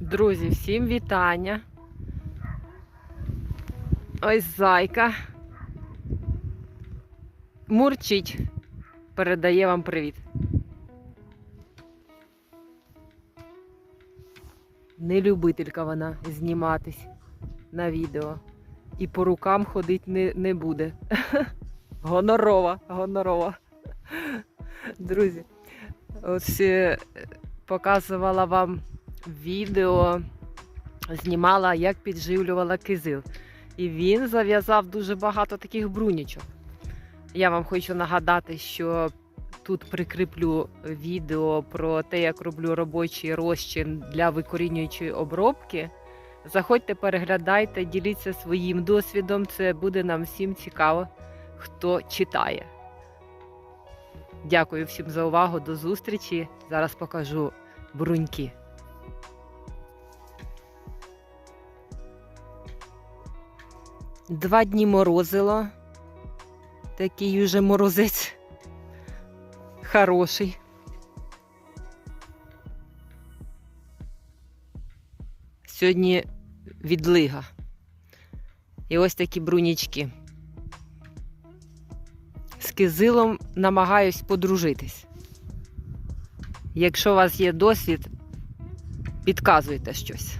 Друзі, всім вітання. Ось зайка. Мурчить. Передає вам привіт. Не любителька вона зніматись на відео. І по рукам ходить не, не буде. Гонорова, гонорова. Друзі, ось е, показувала вам відео, знімала, як підживлювала кизил. І він зав'язав дуже багато таких брунічок. Я вам хочу нагадати, що тут прикріплю відео про те, як роблю робочий розчин для викорінюючої обробки. Заходьте, переглядайте, діліться своїм досвідом. Це буде нам всім цікаво, хто читає. Дякую всім за увагу. До зустрічі. Зараз покажу бруньки. Два дні морозило. Такий уже морозець. Хороший. Сьогодні відлига. І ось такі брунічки. З кизилом намагаюсь подружитись. Якщо у вас є досвід, підказуйте щось.